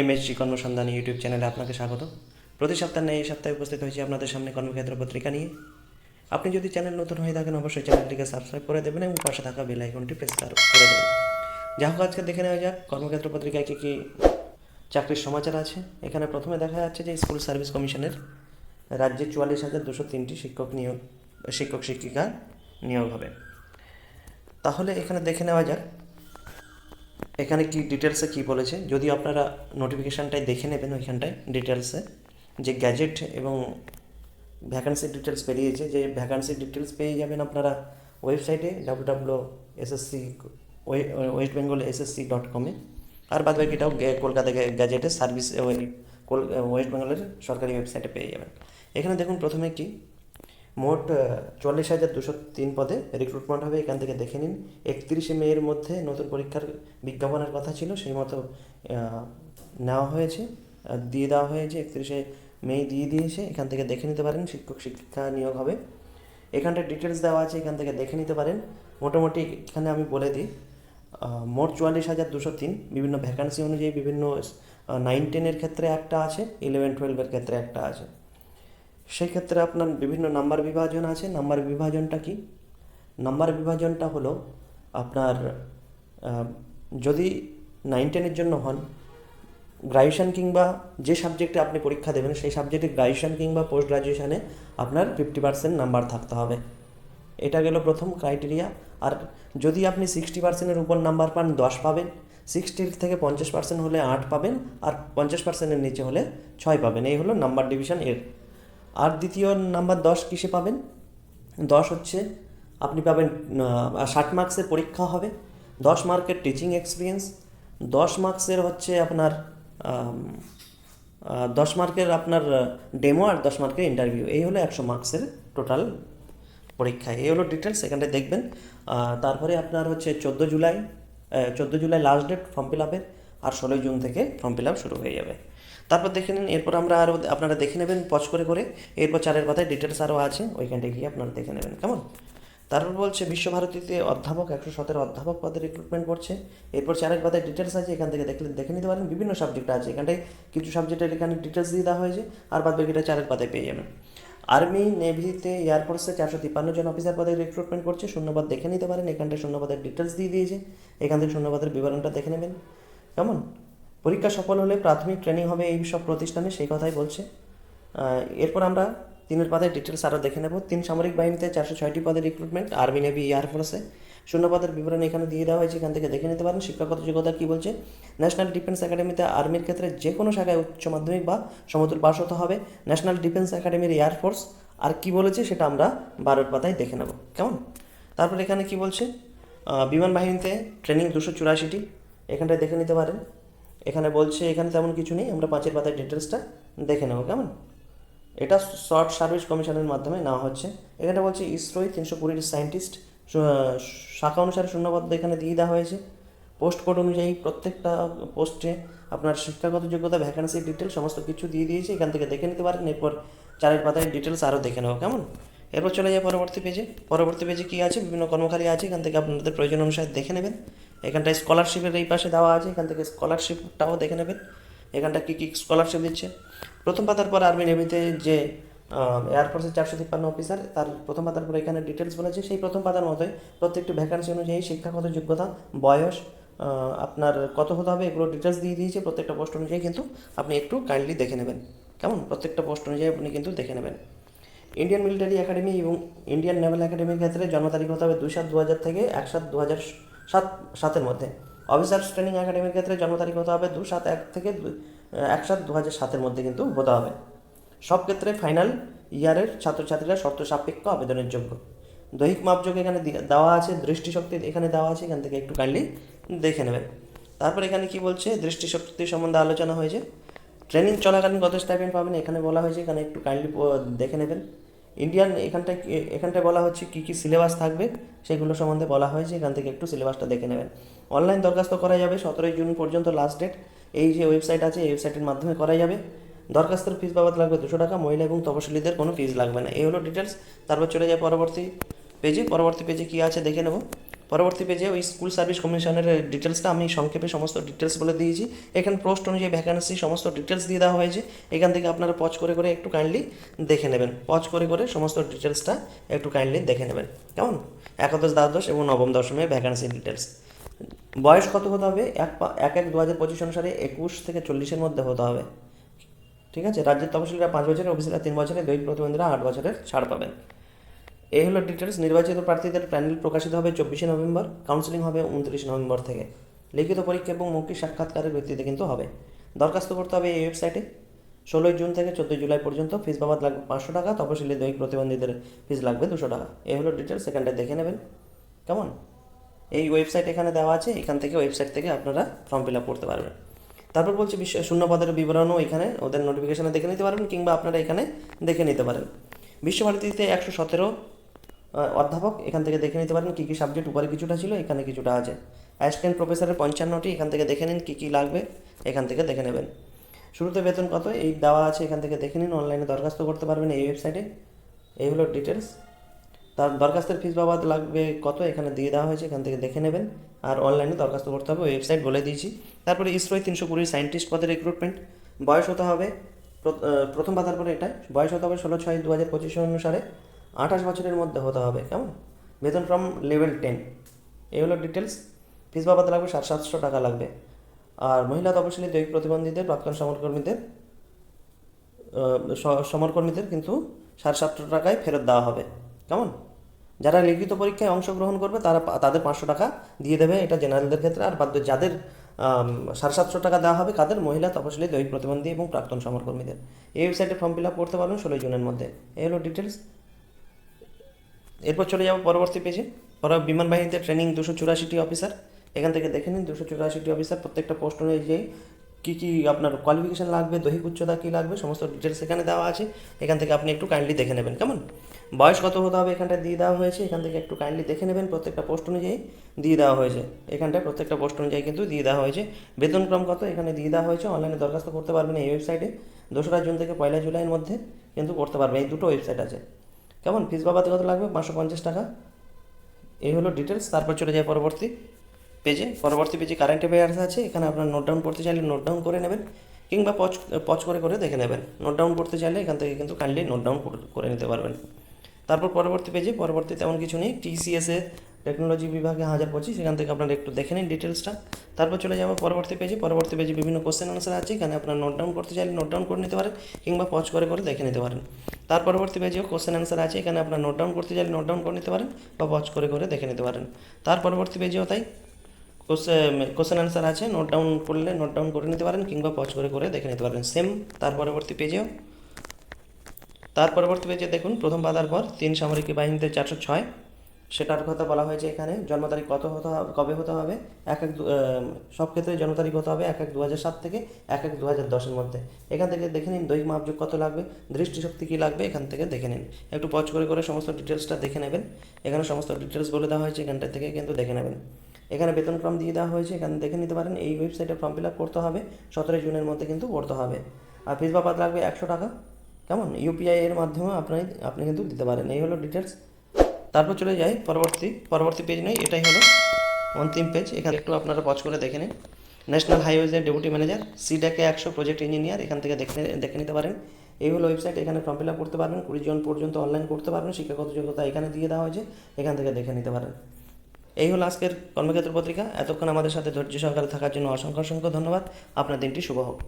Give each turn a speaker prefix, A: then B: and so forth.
A: MSG কর্মসন্ধান YouTube চ্যানেলে আপনাকে স্বাগত। প্রতি সপ্তাহে এই সপ্তাহে উপস্থিত হয়েছি আপনাদের সামনে কর্মক্ষেত্র পত্রিকা নিয়ে। আপনি যদি চ্যানেল নতুন হয়ে থাকেন, অবশ্যই চ্যানেলটিকে সাবস্ক্রাইব করে দেবেন এবং পাশে থাকা বেল আইকনটি প্রেস করে দেবেন। যা হোক, আজকে দেখে নেওয়া যাক, কর্মক্ষেত্র পত্রিকায় কী কী চাকরির সমাচার আছে। এখানে প্রথমে দেখা যাচ্ছে যে স্কুল সার্ভিস কমিশনের রাজ্যে চুয়াল্লিশ হাজার দুশো তিনটি শিক্ষক নিয়োগ, শিক্ষক শিক্ষিকা নিয়োগ হবে। তাহলে এখানে দেখে নেওয়া যাক এখানে কি ডিটেলসে কি বলেছে? যদি আপনারা নোটিফিকেশানটাই দেখে নেবেন ওইখানটায় ডিটেলসে যে গ্যাজেট এবং ভ্যাকান্সি ডিটেলস বেরিয়েছে, যে ভ্যাকান্সি ডিটেলস পেয়ে যাবেন আপনারা ওয়েবসাইটে W W SSC west Bengal SSC dot কমে আর বাদ বাকিটাও কলকাতা গে- গ্যাজেটের সার্ভিস ওয়েস্ট বেঙ্গলের সরকারি ওয়েবসাইটে পেয়ে যাবেন। এখানে দেখুন প্রথমে কি মোট চুয়াল্লিশ হাজার দুশো তিন পদে রিক্রুটমেন্ট হবে, এখান থেকে দেখে নিন। একত্রিশে মেয়ের মধ্যে নতুন পরীক্ষার বিজ্ঞাপনের কথা ছিল, সেই মতো নেওয়া হয়েছে। দিয়ে দেওয়া হয়েছে, একত্রিশে মে দিয়ে দিয়েছে, এখান থেকে দেখে নিতে পারেন, শিক্ষক শিক্ষিকা নিয়োগ হবে। এখানটায় ডিটেলস দেওয়া আছে, এখান থেকে দেখে নিতে পারেন। মোটামুটি এখানে আমি বলে দিই মোট চুয়াল্লিশ হাজার দুশো তিন, বিভিন্ন ভ্যাকান্সি অনুযায়ী বিভিন্ন নাইন টেনের ক্ষেত্রে একটা আছে ইলেভেন টুয়েলভের ক্ষেত্রে একটা আছে। সেই ক্ষেত্রে আপনার বিভিন্ন নাম্বার বিভাজন আছে। নাম্বার বিভাজনটা কি? নাম্বার বিভাজনটা হলো আপনার যদি নাইন টেনের জন্য হন গ্র্যাজুয়েশন কিংবা যে সাবজেক্টে আপনি পরীক্ষা দেবেন, সেই সাবজেক্টে গ্র্যাজুয়েশন কিংবা পোস্ট গ্র্যাজুয়েশনে আপনার ফিফটি পার্সেন্ট নাম্বার থাকতে হবে। এটা গেল প্রথম ক্রাইটেরিয়া আর যদি আপনি সিক্সটি পার্সেন্টের উপর নাম্বার পান, দশ পাবেন। সিক্সটির থেকে পঞ্চাশ পার্সেন্ট হলে আট পাবেন। আর পঞ্চাশ পার্সেন্টের নিচে হলে ছয় পাবেন। এই হলো নাম্বার ডিভিশন এর আর দ্বিতীয় নাম্বার দশ কিসে পাবেন? দশ হচ্ছে আপনি পাবেন ষাট মার্কসের পরীক্ষা হবে, দশ মার্কের টিচিং এক্সপিরিয়েন্স দশ মার্কসের হচ্ছে আপনার দশ মার্কের আপনার ডেমো আর দশ মার্কের ইন্টারভিউ এই হলো একশো মার্কসের টোটাল পরীক্ষা। এই হলো ডিটেলস এখানটায় দেখবেন। তারপরে আপনার হচ্ছে চোদ্দ জুলাই চোদ্দ July last date form fill আপের আর ষোলোই জুন থেকে ফর্ম ফিল আপ শুরু হয়ে যাবে। তারপর দেখে নিন, এরপর আমরা আরও আপনারা দেখে নেবেন, পজ করে করে। এরপর চারের পাতায় ডিটেলস আরও আছে, ওইখানটায় গিয়ে আপনারা দেখে নেবেন, কেমন? তারপর বলছে, বিশ্বভারতীতে অধ্যাপক, একশো সতেরো অধ্যাপক পদে রিক্রুটমেন্ট করছে। এরপর চারের পাতায় ডিটেলস আছে, এখান থেকে দেখলে দেখে নিতে পারেন, বিভিন্ন সাবজেক্ট আছে। এখানটায় কিছু সাবজেক্টের এখানে ডিটেলস দিয়ে দেওয়া হয়েছে, আর বাদ বাকিটা চারের পাতায় পেয়ে যাবেন। আর্মি নেভিতে এয়ারফোর্সে চারশো তিপ্পান্ন জন অফিসার পদে রিক্রুটমেন্ট করছে। শূন্যপদ দেখে নিতে পারেন, এখানটায় শূন্যপদের ডিটেলস দিয়ে দিয়েছে। এখান থেকে শূন্যপদের বিবরণটা দেখে নেবেন। কেমন? পরীক্ষা সফল হলে প্রাথমিক ট্রেনিং হবে এই সব প্রতিষ্ঠানে, সেই কথাই বলছে। এরপর আমরা তিনের পদের ডিটেলস আরও দেখে নেব। তিন সামরিক বাহিনীতে চারশো ছয়টি পদে রিক্রুটমেন্ট আর্মি নেভি এয়ারফোর্সে শূন্য পদের বিবরণ এখানে দিয়ে দেওয়া হয়েছে, এখান থেকে দেখে নিতে পারেন। শিক্ষাগত যোগ্যতা কী বলছে? ন্যাশনাল ডিফেন্স একাডেমিতে আর্মির ক্ষেত্রে যে কোনো শাখায় উচ্চ মাধ্যমিক বা সমতুল পাশ হতে হবে ন্যাশনাল ডিফেন্স একাডেমির এয়ারফোর্স আর কি বলেছে সেটা আমরা বারোর পাতায় দেখে নেব। কেমন? তারপর এখানে কি বলছে? বিমান বাহিনীতে ট্রেনিং দুশো চুরাশিটি। এখানটায় দেখে নিতে পারেন। এখানে বলছে, এখানে তেমন কিছু নেই, আমরা পাঁচের পাতায় ডিটেলসটা দেখে নেব, কেমন? এটা শর্ট সার্ভিস কমিশনের মাধ্যমে নেওয়া হচ্ছে। এখানে বলছে, ইসরোয় তিনশো কুড়ির সায়েন্টিস্ট শাখা অনুসারে শূন্যপদ এখানে দিয়ে দেওয়া হয়েছে। পোস্ট কোড অনুযায়ী প্রত্যেকটা পোস্টে আপনার শিক্ষাগত যোগ্যতা ভ্যাকান্সি ডিটেল সমস্ত কিছু দিয়ে দিয়েছে। এখান থেকে দেখে নিতে পারেন, এরপর চারের পাতায় ডিটেলস আরও দেখে নেব, কেমন? এরপর চলে যায় পরবর্তী পেজে পরবর্তী পেজে কী আছে? বিভিন্ন কর্মকারী আছে, এখান থেকে আপনাদের প্রয়োজন অনুসারে দেখে নেবেন। এখানটায় স্কলারশিপের এই পাশে দেওয়া আছে, এখান থেকে স্কলারশিপটাও দেখে নেবেন। এখানটা কী কী স্কলারশিপ দিচ্ছে? প্রথম পাতার পর আর্মি নেভিতে যে এয়ারফোর্সের চারশো তিপ্পান্ন অফিসার তার প্রথম পাতার পর এখানে ডিটেলস বলেছে। সেই প্রথম পাতার মতোই প্রত্যেকটি ভ্যাকান্সি অনুযায়ী শিক্ষাগত যোগ্যতা, বয়স আপনার কত হতে হবে, এগুলো ডিটেলস দিয়ে দিয়েছে প্রত্যেকটা পোস্ট অনুযায়ী, কিন্তু আপনি একটু কাইন্ডলি দেখে নেবেন। কেমন? প্রত্যেকটা পোস্ট অনুযায়ী আপনি কিন্তু দেখে নেবেন। ইন্ডিয়ান মিলিটারি একাডেমি এবং ইন্ডিয়ান নেভাল একাডেমির ক্ষেত্রে জন্ম তারিখ হতে হবে দুই সাত দু হাজার থেকে এক সাত দু হাজার সাত, সাতের মধ্যে। অফিসার্স ট্রেনিং একাডেমির ক্ষেত্রে জন্ম তারিখ হতে হবে দু সাত এক থেকে এক সাত দু হাজার সাতের মধ্যে কিন্তু হতে হবে। সব ক্ষেত্রে ফাইনাল ইয়ারের ছাত্রছাত্রীরা শর্ত সাপেক্ষ আবেদনের যোগ্য। দৈহিক মাপযোগ এখানে দেওয়া আছে, দৃষ্টিশক্তি এখানে দেওয়া আছে, এখান থেকে একটু কাইন্ডলি দেখে নেবেন তারপর এখানে কি বলছে, দৃষ্টিশক্তি সম্বন্ধে আলোচনা হয়েছে। ট্রেনিং চলাকালীন কত স্টাইপেন্ড পাবেন, এখানে বলা হয়েছে, এখানে একটু কাইন্ডলি দেখে নেবেন। ইন্ডিয়ান এখানটায় এখানটায় বলা হচ্ছে কী কী সিলেবাস থাকবে, সেগুলো সম্বন্ধে বলা হয়েছে এখান থেকে একটু সিলেবাসটা দেখে নেবেন। অনলাইন দরখাস্ত করা যাবে সতেরোই জুন পর্যন্ত লাস্ট ডেট এই যে ওয়েবসাইট আছে, এই ওয়েবসাইটের মাধ্যমে করা যাবে। দরখাস্তের ফিস বাবদ লাগবে দুশো টাকা, মহিলা এবং তপশিলীদের কোনো ফিস লাগবে না। এই হলো ডিটেলস তারপর চলে যায় পরবর্তী পেজে পরবর্তী পেজে কী আছে দেখে নেব। পরবর্তী পেজে ওই স্কুল সার্ভিস কমিশনের ডিটেলসটা আমি সংক্ষেপে সমস্ত ডিটেলস বলে দিয়েছি। এখানে পোস্ট অনুযায়ী ভ্যাকান্সি সমস্ত ডিটেলস দিয়ে দেওয়া হয়েছে। এখান থেকে আপনারা পজ করে করে একটু কাইন্ডলি দেখে নেবেন। পজ করে করে সমস্ত ডিটেলসটা একটু কাইন্ডলি দেখে নেবেন। কেমন? একাদশ, দ্বাদশ এবং নবম দশমের ভ্যাকান্সি ডিটেলস বয়স কত হতে হবে? এক এক এক দু হাজার পঁচিশ অনুসারে একুশ থেকে চল্লিশের মধ্যে হতে হবে। ঠিক আছে? রাজ্যের তহসিলরা পাঁচ বছরের, অফিসিরা তিন বছরের দৈহিক প্রতিবন্ধীরা আট বছরের ছাড় পাবেন। এই হলো ডিটেলস নির্বাচিত প্রার্থীদের প্যানেল প্রকাশিত হবে চব্বিশে নভেম্বর কাউন্সিলিং হবে উনত্রিশে নভেম্বর থেকে। লিখিত পরীক্ষা এবং মৌখিক সাক্ষাৎকারের ভিত্তিতে কিন্তু হবে। দরখাস্ত করতে হবে এই ওয়েবসাইটে ষোলোই জুন থেকে চোদ্দোই জুলাই পর্যন্ত ফিস বাবদ লাগবে পাঁচশো টাকা তপশিলি দৈহিক প্রতিবন্ধীদের ফিস লাগবে দুশো টাকা। এই হলো ডিটেলস এখানটায় দেখে নেবেন। কেমন? এই ওয়েবসাইট এখানে দেওয়া আছে, এখান থেকে ওয়েবসাইট থেকে আপনারা ফর্ম ফিল আপ করতে পারবেন। তারপর বলছি, বিশ্ব শূন্য পদের বিবরণও এখানে, ওদের নোটিফিকেশনে দেখে নিতে পারবেন কিংবা আপনারা এখানে দেখে নিতে পারেন। বিশ্বভারতীতে একশো সতেরো অধ্যাপক, এখান থেকে দেখে নিতে পারেন কী কী সাবজেক্ট উপরে কিছুটা ছিল, এখানে কিছুটা আছে। অ্যাসিস্ট্যান্ট প্রফেসরের পঞ্চান্নটি, এখান থেকে দেখে নিন কী কী লাগবে, এখান থেকে দেখে নেবেন। শুরুতে বেতন কত? এই দেওয়া আছে, এখান থেকে দেখে নিন অনলাইনে দরখাস্ত করতে পারবেন এই ওয়েবসাইটে এই হলো ডিটেলস তার দরখাস্তের ফিস বাবদ লাগবে কত? এখানে দিয়ে দেওয়া হয়েছে, এখান থেকে দেখে নেবেন। আর অনলাইনে দরখাস্ত করতে হবে ওয়েবসাইট বলে দিয়েছি। তারপরে ইসরোয় তিনশো কুড়ি সায়েন্টিস্ট পদের রিক্রুটমেন্ট বয়স হতে হবে প্রথম পাতার পরে এটা বয়স হতে হবে ষোলো ছয় দু হাজার পঁচিশ অনুসারে। আঠাশ বছরের মধ্যে হতে হবে, কেমন? বেতন ফ্রম লেভেল টেন এই হলো ডিটেলস ফিস বাবদ লাগবে সাত সাতশো টাকা লাগবে। আর মহিলা তপশিলি দৈহিক প্রতিবন্ধীদের, প্রাক্তন সমরকর্মীদের সমরকর্মীদের কিন্তু সাড়ে সাতশো টাকায় ফেরত দেওয়া হবে। কেমন? যারা লিখিত পরীক্ষায় অংশগ্রহণ করবে, তারা তাদের পাঁচশো টাকা দিয়ে দেবে এটা জেনারেলদের ক্ষেত্রে। আর বাদ যাদের সাড়ে সাতশো টাকা দেওয়া হবে কাদের মহিলা তপশিলি দৈহিক প্রতিবন্ধী এবং প্রাক্তন সমরকর্মীদের। এই ওয়েবসাইটে ফর্ম ফিল আপ করতে পারবেন ষোলোই জুনের মধ্যে। এই হলো ডিটেলস এরপর চলে যাব পরবর্তী পেজে পরে বিমান বাহিনীতে ট্রেনিং দুশো চুরাশিটি অফিসার এখান থেকে দেখে নিন, দুশো চুরাশিটি অফিসার প্রত্যেকটা পোস্ট অনুযায়ী কী কী আপনার কোয়ালিফিকেশান লাগবে, দৈহিক উচ্চতা কী লাগবে, সমস্ত ডিটেলস এখানে দেওয়া আছে। এখান থেকে আপনি একটু কাইন্ডলি দেখে নেবেন, কেমন? বয়স কত হতে হবে এখানটা দিয়ে দেওয়া হয়েছে। এখান থেকে একটু কাইন্ডলি দেখে নেবেন, প্রত্যেকটা পোস্ট অনুযায়ী দিয়ে দেওয়া হয়েছে। এখানটায় প্রত্যেকটা পোস্ট অনুযায়ী কিন্তু দিয়ে দেওয়া হয়েছে। বেতনক্রম কত? এখানে দিয়ে দেওয়া হয়েছে। অনলাইনে দরখাস্ত করতে পারবেন এই ওয়েবসাইটে দোসরা জুন থেকে পয়লা জুলাইয়ের মধ্যে কিন্তু করতে পারবেন। এই দুটো ওয়েবসাইট আছে। কেমন? ফিস বাবাতে কত লাগবে? পাঁচশো পঞ্চাশ টাকা। এই হলো ডিটেলস তারপর চলে যায় পরবর্তী পেজে পরবর্তী পেজে কারেন্ট অ্যাফেয়ার্স আছে, এখানে আপনার নোট ডাউন করতে চাইলে নোট ডাউন করে নেবেন, কিংবা পচ পচ করে করে দেখে নেবেন। নোট ডাউন করতে চাইলে এখান থেকে কিন্তু কাইন্ডলি নোট ডাউন করে নিতে পারবেন। তারপর পরবর্তী পেজে পরবর্তী তেমন কিছু নেই। টিসিএসে টেকনোলজি বিভাগে হাজার পঁচিশ, এখান থেকে আপনারা একটু দেখে নিন ডিটেলসটা তারপর চলে যাব পরবর্তী পেজে পরবর্তী পেজে বিভিন্ন কোশ্চেন আনসার আছে, এখানে আপনার নোট ডাউন করতে চাইলে নোট ডাউন করে নিতে পারেন, কিংবা পজ করে করে দেখে নিতে পারেন। তার পরবর্তী পেজেও কোশ্চেন আনসার আছে, এখানে আপনার নোট ডাউন করতে চাইলে নোট ডাউন করে নিতে পারেন, বা পজ করে করে দেখে নিতে পারেন। তার পরবর্তী পেজেও তাই কোশ্চেন আনসার আছে নোট ডাউন করলে নোট ডাউন করে নিতে পারেন, কিংবা পজ করে করে দেখে নিতে পারেন। সেম তার পরবর্তী পেজেও তার পরবর্তী পেজে দেখুন, প্রথম পাতার পর তিন সামরিক বাহিনীতে চারশো ছয় সেটার কথা বলা হয়েছে এখানে, জন্ম তারিখ কত হতে হবে, কবে হতে হবে? এক এক সব ক্ষেত্রে জন্ম তারিখ হতে হবে এক এক দু হাজার সাত থেকে এক এক দু হাজার দশের মধ্যে। এখান থেকে দেখে নিন দৈহিক মাপযোগ কত লাগবে, দৃষ্টিশক্তি কী লাগবে, এখান থেকে দেখে নিন। একটু পজ করে করে সমস্ত ডিটেলসটা দেখে নেবেন। এখানে সমস্ত ডিটেলস বলে দেওয়া হয়েছে, এখানটা থেকে কিন্তু দেখে নেবেন। এখানে বেতন বেতনক্রম দিয়ে দেওয়া হয়েছে, এখানে দেখে নিতে পারেন, এই ওয়েবসাইটে ফর্ম ফিল আপ করতে হবে, সতেরোই জুনের মধ্যে কিন্তু করতে হবে। আর ফিস বাপাত লাগবে একশো টাকা। কেমন? ইউপিআই এর মাধ্যমে আপনি আপনি কিন্তু দিতে পারেন। এই হলো ডিটেলস তারপর চলে যাই, পরবর্তী পরবর্তী পেজ নেই, এটাই হলো অন্তিম পেজ এখানে একটু আপনারা পজ করে দেখে নিন। ন্যাশনাল হাইওয়েজের ডেপুটি ম্যানেজার সিডাকে একশো প্রজেক্ট ইঞ্জিনিয়ার এখান থেকে দেখে দেখে নিতে পারেন। এই হলো ওয়েবসাইট এখানে ফর্ম ফিল আপ করতে পারবেন, কুড়ি জন পর্যন্ত অনলাইন করতে পারবেন, শিক্ষাগত যোগ্যতা এখানে দিয়ে দেওয়া হয়েছে, এখান থেকে দেখে নিতে পারেন। এই হলো আজকের কর্মক্ষেত্র পত্রিকা, এতক্ষণ আমাদের সাথে ধৈর্য সহকারে থাকার জন্য অসংখ্য অসংখ্য ধন্যবাদ, আপনার দিনটি শুভ হোক।